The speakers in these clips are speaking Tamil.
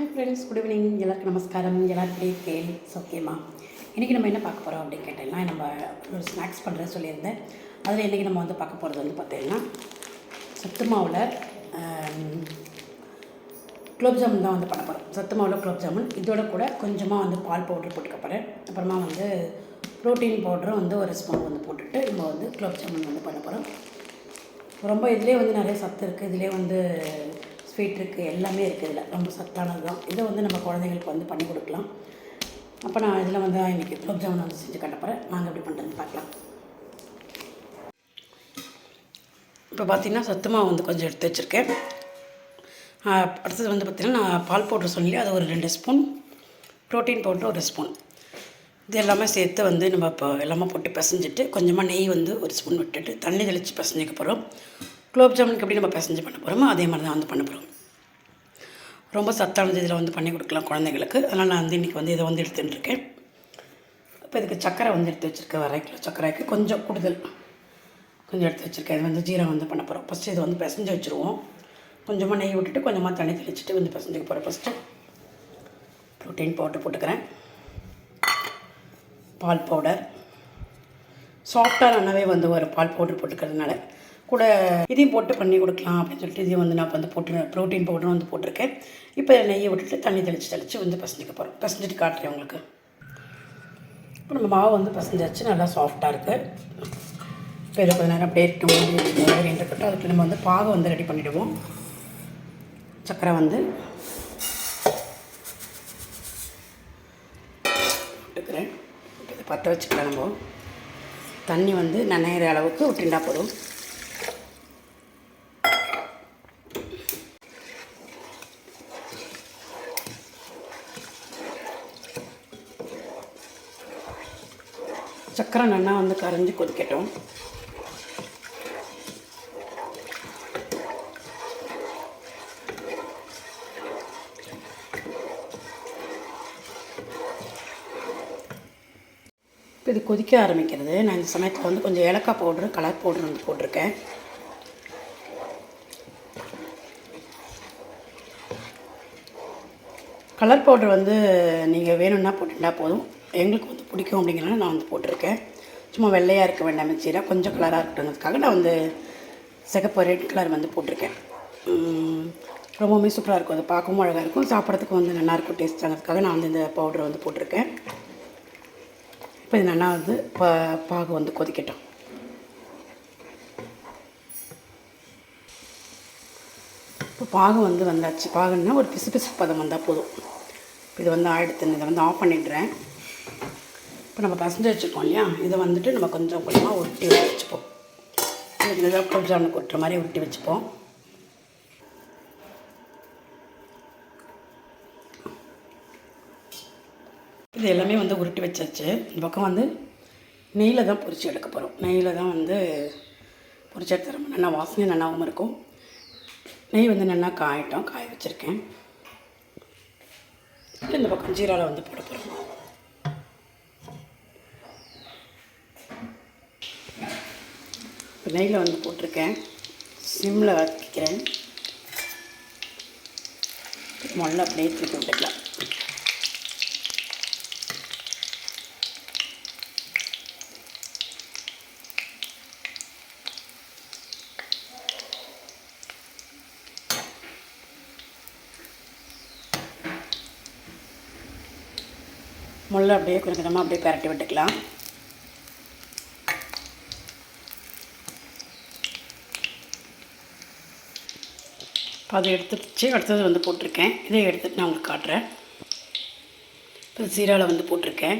ஹாய் ஃப்ரெண்ட்ஸ் குட் ஈவினிங் எல்லாருக்கும் நமஸ்காரம். எல்லாரும் கேள் சோக்கியமா சௌக்கியமா இன்றைக்கி நம்ம என்ன பார்க்க போகிறோம் அப்படின்னு கேட்டேன்னா நம்ம ஒரு ஸ்நாக்ஸ் பண்ணுறேன் சொல்லியிருந்தேன். அதில் இன்றைக்கி நம்ம வந்து பார்க்க போகிறது வந்து பார்த்தீங்கன்னா சத்து மாவில் குலோப் ஜாமுன் தான் வந்து பண்ண போகிறோம் சத்து மாவில் குலோப் ஜாமுன். இதோட கூட கொஞ்சமாக வந்து பால் பவுட்ரு போட்டுக்க போகிறேன் அப்புறமா வந்து ப்ரோட்டீன் பவுடரும் வந்து ஒரு ஸ்பூன் வந்து போட்டுட்டு நம்ம வந்து குலோப் ஜாமுன் வந்து பண்ண போகிறோம் ரொம்ப இதுலேயே வந்து நிறைய சத்து இருக்குது இதுலேயே வந்து ஸ்வீட் இருக்குது எல்லாமே இருக்குது இதில். ரொம்ப சத்தானது தான். இதை வந்து நம்ம குழந்தைங்களுக்கு வந்து பண்ணி கொடுக்கலாம். அப்போ நான் இதில் வந்து இன்றைக்கி குலோப் ஜாமுன் வந்து செஞ்சு காட்ட நாங்கள் எப்படி பண்ணுறதுன்னு பார்க்கலாம். இப்போ பார்த்திங்கன்னா சத்து மாவு வந்து கொஞ்சம் எடுத்து வச்சுருக்கேன். அடுத்தது வந்து பார்த்திங்கன்னா நான் பால் பவுட்ரு சொல்லி அது ஒரு ரெண்டு ஸ்பூன். ப்ரோட்டீன் பவுட்ரு ஒரு ஸ்பூன். இது எல்லாமே சேர்த்து வந்து நம்ம இப்போ எல்லாமே போட்டு பிசைஞ்சிட்டு கொஞ்சமாக நெய் வந்து ஒரு ஸ்பூன் விட்டுட்டு தண்ணி தெளித்து பிசைஞ்சிக்க போகிறோம் குலோப் ஜாமுனுக்கு எப்படி நம்ம பிசைஞ்சு பண்ண போகிறோமோ அதே மாதிரி தான் வந்து பண்ண போகிறோம் ரொம்ப சத்தானது இதில் வந்து பண்ணி கொடுக்கலாம் குழந்தைங்களுக்கு அதனால் நான் வந்து இன்றைக்கி வந்து இதை வந்து எடுத்துட்டுருக்கேன் இப்போ இதுக்கு சக்கரை வந்து எடுத்து வச்சுருக்கேன் அரை கிலோ சக்கரைக்கு கொஞ்சம் கூடுதல். கொஞ்சம் எடுத்து வச்சுருக்கேன். இது வந்து ஜீரகம் வந்து பண்ண போகிறோம் ஃபஸ்ட்டு இதை வந்து பிசைஞ்சு வச்சுருவோம். கொஞ்சமாக நெய் விட்டுட்டு கொஞ்சமாக தண்ணி தெளிச்சுட்டு வந்து பிசைஞ்சுக்க போகிறோம் ஃபஸ்ட்டு ப்ரோட்டீன் பவுடர் போட்டுக்கிறேன். பால் பவுடர் சாஃப்டாக நல்லாவே வந்து ஒரு பால் பவுடர் போட்டுக்கிறதுனால கூட இதையும் போட்டு பண்ணி கொடுக்கலாம் அப்படின்னு சொல்லிட்டு இதையும் வந்து நான் வந்து போட்டு ப்ரோட்டீன் பவுடரும் வந்து போட்டிருக்கேன். இப்போ நெய்யை விட்டுட்டு தண்ணி தெளித்து தெளித்து வந்து பசஞ்சிக்க போகிறோம் பசஞ்சிட்டு காட்டுறேன் உங்களுக்கு. இப்போ நம்ம மாவு வந்து பசஞ்சாச்சு நல்லா சாஃப்டாக இருக்குது இப்போ இதை கொஞ்ச நேரம் அப்படியே இருக்கட்டும். அதுக்கு நம்ம வந்து பாகை வந்து ரெடி பண்ணிவிடுவோம் சக்கரை வந்து விட்டுக்கிறேன் இப்போ இதை பற்ற வச்சுக்கலாம் நம்ம. தண்ணி வந்து நனையிற அளவுக்கு விட்டுண்டா போதும் சக்கரை நல்லா வந்து கரைஞ்சி கொதிக்கட்டும். இப்போ இது கொதிக்க ஆரம்பிக்கிறது. நான் இந்த சமயத்தில் வந்து கொஞ்சம் ஏலக்காய் பவுட்ரு கலர் பவுட்ரு வந்து போட்டிருக்கேன். கலர் பவுட்ரு வந்து நீங்கள் வேணும்னா போட்டுட்டா போதும். எங்களுக்கு வந்து பிடிக்கும் அப்படிங்கிறனால நான் வந்து போட்டிருக்கேன். சும்மா வெள்ளையாக இருக்க வேண்டாம் சீராக கொஞ்சம் கலராக இருக்கட்டுங்கிறதுக்காக நான் வந்து சிகப்பு ரெட் கலர் வந்து போட்டிருக்கேன். ரொம்பவுமே சூப்பராக இருக்கும். அது பார்க்கவும் அழகாக இருக்கும். சாப்பிட்றதுக்கு வந்து நல்லாயிருக்கும் டேஸ்ட்டாகிறதுக்காக நான் வந்து இந்த பவுடரை வந்து போட்டிருக்கேன். இப்போ இது நல்லா வந்து பா பாகு வந்து கொதிக்கட்டும். இப்போ பாகு வந்து வந்தாச்சு. பாகுன்னா ஒரு பிசு பிசு பதம் வந்தால் போதும். இது வந்து ஆயிடுத்து இதை வந்து ஆஃப் பண்ணிடுறேன். இப்போ நம்ம பசஞ்சு வச்சுருக்கோம் இல்லையா? இதை வந்துட்டு நம்ம கொஞ்சம் கொஞ்சமாக உருட்டி வச்சுப்போம். இதாக குலோப்ஜாமுன் கொட்டுற மாதிரி உருட்டி வச்சுப்போம். இது எல்லாமே வந்து உருட்டி வச்சாச்சு. இந்த பக்கம் வந்து நெய்யில் தான் பொரிச்சு எடுக்க போகிறோம் நெய்யில் தான் வந்து பொரிச்சு எடுத்து ரொம்ப நல்லா வாசனை நல்லாவும் இருக்கும். நெய் வந்து நல்லா காயட்டும். காய வச்சுருக்கேன். இந்த பக்கம் ஜீராவில் வந்து போட போகிறோம் நெய்யில் வந்து போட்டிருக்கேன். சிம்மில் வதக்கிக்கிறேன். முதல்ல அப்படியே தூக்கி விட்டுக்கலாம். முள்ள அப்படியே கொஞ்சம் கொஞ்சமாக அப்படியே பரட்டி விட்டுக்கலாம். இப்போ அதை எடுத்துச்சு அடுத்தது வந்து போட்டிருக்கேன். இதை எடுத்துட்டு நான் உங்களுக்கு காட்டுறேன். இப்போ சீராவில் வந்து போட்டிருக்கேன்.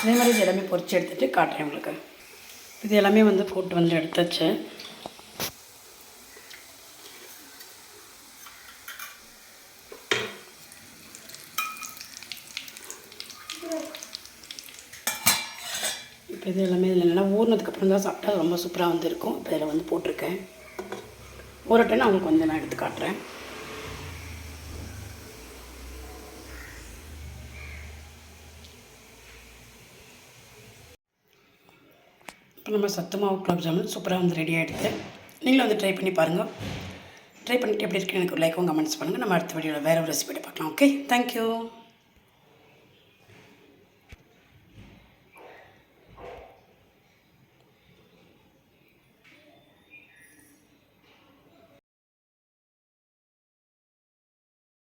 இதே மாதிரி இது எல்லாமே பொறிச்சு எடுத்துகிட்டு காட்டுறேன் உங்களுக்கு. இது எல்லாமே வந்து போட்டு வந்து எடுத்தாச்சு. இப்போ இது எல்லாமே இதில் நல்லா ஊறினதுக்கப்புறம் தான் சாப்பிட்டா ரொம்ப சூப்பராக வந்து இருக்கும் இப்போ இதில் வந்து போட்டிருக்கேன். ஊரட்டேன்னு அவங்களுக்கு கொஞ்சம் நான் எடுத்து காட்டுறேன். இப்போ நம்ம சத்துமாவு குலாப் ஜாமுன் சூப்பராக வந்து ரெடி ஆகிடுது நீங்களும் வந்து ட்ரை பண்ணி பாருங்கள் ட்ரை பண்ணிட்டு எப்படி இருக்குன்னு எனக்கு லைக்கும் கமெண்ட்ஸ் பண்ணுங்கள் நம்ம அடுத்த வீடியோவில் வேறு ஒரு ரெசிபியை பார்க்கலாம். Okay thank you